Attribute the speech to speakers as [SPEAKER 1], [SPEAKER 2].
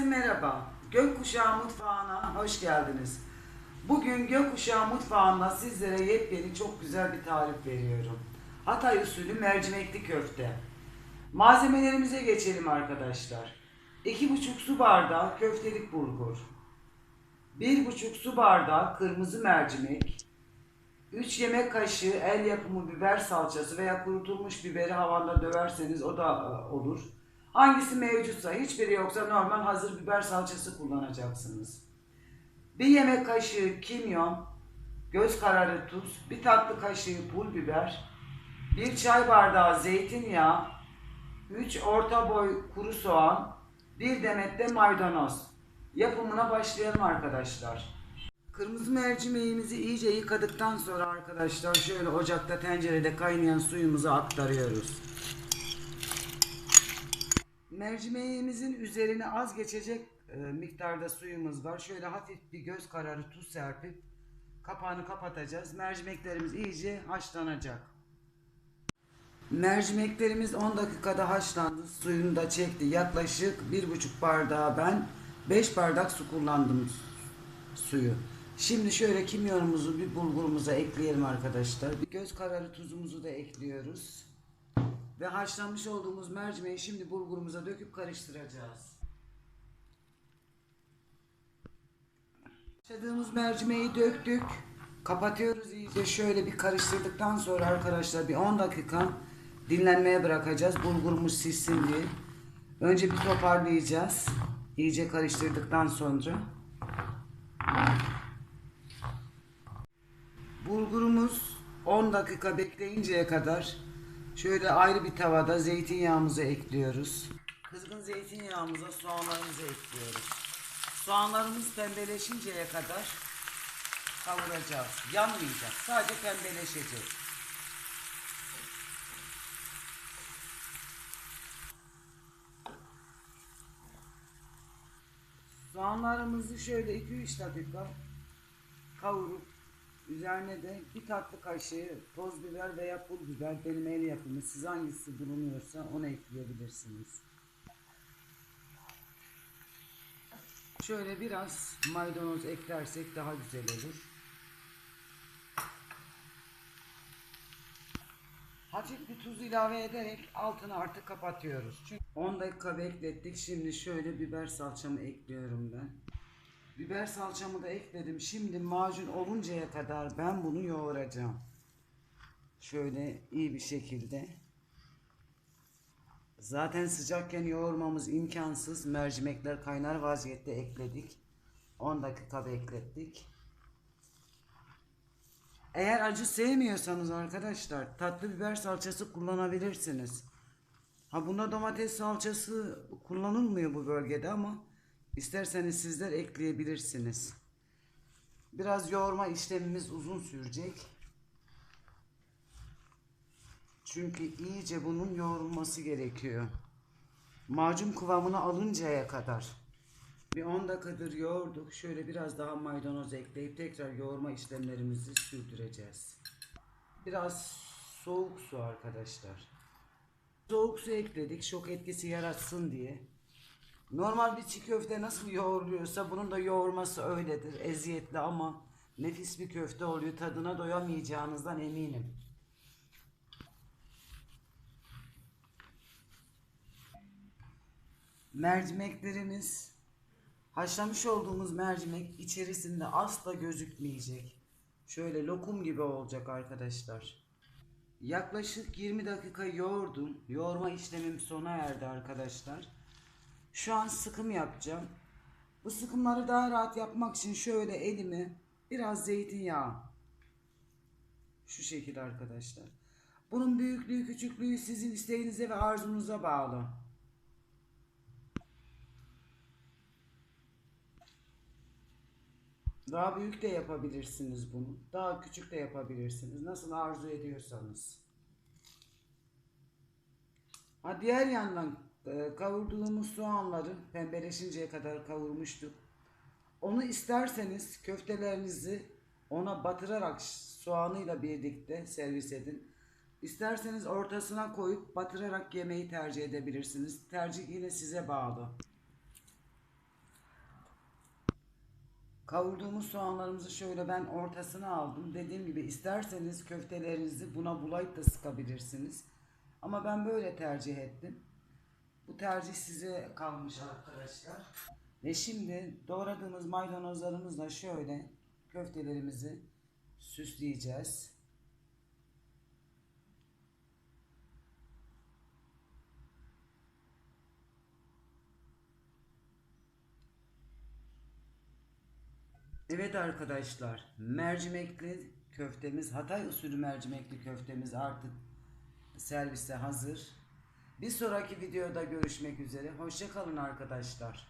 [SPEAKER 1] Herkese merhaba. Gökkuşağı Mutfağı'na hoş geldiniz. Bugün Gökkuşağı Mutfağı'nda sizlere yepyeni çok güzel bir tarif veriyorum. Hatay usulü mercimekli köfte. Malzemelerimize geçelim arkadaşlar. 2,5 su bardağı köftelik bulgur. 1,5 su bardağı kırmızı mercimek. 3 yemek kaşığı el yapımı biber salçası veya kurutulmuş biberi havanda döverseniz o da olur. Hangisi mevcutsa, hiçbiri yoksa normal hazır biber salçası kullanacaksınız. Bir yemek kaşığı kimyon, göz kararı tuz, bir tatlı kaşığı pul biber, bir çay bardağı zeytinyağı, 3 orta boy kuru soğan, bir demet de maydanoz. Yapımına başlayalım arkadaşlar. Kırmızı mercimeğimizi iyice yıkadıktan sonra arkadaşlar şöyle ocakta tencerede kaynayan suyumuzu aktarıyoruz. Mercimeğimizin üzerine az geçecek e, miktarda suyumuz var. Şöyle hafif bir göz kararı tuz serpip kapağını kapatacağız. Mercimeklerimiz iyice haşlanacak. Mercimeklerimiz 10 dakikada haşlandı. Suyunu da çekti. Yaklaşık 1,5 bardağı ben 5 bardak su kullandım suyu. Şimdi şöyle kimyonumuzu bir bulgurumuza ekleyelim arkadaşlar. Bir göz kararı tuzumuzu da ekliyoruz. Ve haşlanmış olduğumuz mercimeği şimdi bulgurumuza döküp karıştıracağız. Haşladığımız mercimeği döktük. Kapatıyoruz iyice şöyle bir karıştırdıktan sonra arkadaşlar bir 10 dakika dinlenmeye bırakacağız. Bulgurumuz sissin diye. Önce bir toparlayacağız. İyice karıştırdıktan sonra. Bulgurumuz 10 dakika bekleyinceye kadar şöyle ayrı bir tavada zeytinyağımızı ekliyoruz. Kızgın zeytinyağımıza soğanlarımızı ekliyoruz. Soğanlarımız pembeleşinceye kadar kavuracağız. Yanmayacak. Sadece pembeleşecek. Soğanlarımızı şöyle 2-3 dakika kavurup üzerine de bir tatlı kaşığı toz biber veya pul biber benim el yapımı siz hangisi bulunuyorsa onu ekleyebilirsiniz. Şöyle biraz maydanoz eklersek daha güzel olur. Hafif bir tuz ilave ederek altını artık kapatıyoruz. Çünkü 10 dakika beklettik. Şimdi şöyle biber salçamı ekliyorum ben. Biber salçamı da ekledim. Şimdi macun oluncaya kadar ben bunu yoğuracağım. Şöyle iyi bir şekilde. Zaten sıcakken yoğurmamız imkansız. Mercimekler kaynar vaziyette ekledik. 10 dakika beklettik. Eğer acı sevmiyorsanız arkadaşlar tatlı biber salçası kullanabilirsiniz. Ha bunda domates salçası kullanılmıyor bu bölgede ama isterseniz sizler ekleyebilirsiniz. Biraz yoğurma işlemimiz uzun sürecek. Çünkü iyice bunun yoğrulması gerekiyor. Macun kıvamını alıncaya kadar. Bir 10 dakikadır yoğurduk. Şöyle biraz daha maydanoz ekleyip tekrar yoğurma işlemlerimizi sürdüreceğiz. Biraz soğuk su arkadaşlar. Soğuk su ekledik şok etkisi yaratsın diye. Normal bir çiğ köfte nasıl yoğruluyorsa bunun da yoğurması öyledir. Eziyetli ama nefis bir köfte oluyor. Tadına doyamayacağınızdan eminim. Mercimeklerimiz haşlamış olduğumuz mercimek içerisinde asla gözükmeyecek. Şöyle lokum gibi olacak arkadaşlar. Yaklaşık 20 dakika yoğurdum. Yoğurma işlemim sona erdi arkadaşlar. Şu an sıkım yapacağım. Bu sıkımları daha rahat yapmak için şöyle elimi biraz zeytinyağı. Şu şekilde arkadaşlar. Bunun büyüklüğü küçüklüğü sizin isteğinize ve arzunuza bağlı. Daha büyük de yapabilirsiniz bunu. Daha küçük de yapabilirsiniz. Nasıl arzu ediyorsanız. Ha diğer yandan e, kavurduğumuz soğanları pembeleşinceye kadar kavurmuştuk. Onu isterseniz köftelerinizi ona batırarak soğanıyla birlikte servis edin. İsterseniz ortasına koyup batırarak yemeyi tercih edebilirsiniz. Tercih yine size bağlı. Kavurduğumuz soğanlarımızı şöyle ben ortasına aldım. Dediğim gibi isterseniz köftelerinizi buna bulayıp da sıkabilirsiniz. Ama ben böyle tercih ettim. Bu tercih size kalmış arkadaşlar. Ve şimdi doğradığımız maydanozlarımızla şöyle köftelerimizi süsleyeceğiz. Evet arkadaşlar, mercimekli köftemiz, Hatay usulü mercimekli köftemiz artık servise hazır. Bir sonraki videoda görüşmek üzere. Hoşça kalın arkadaşlar.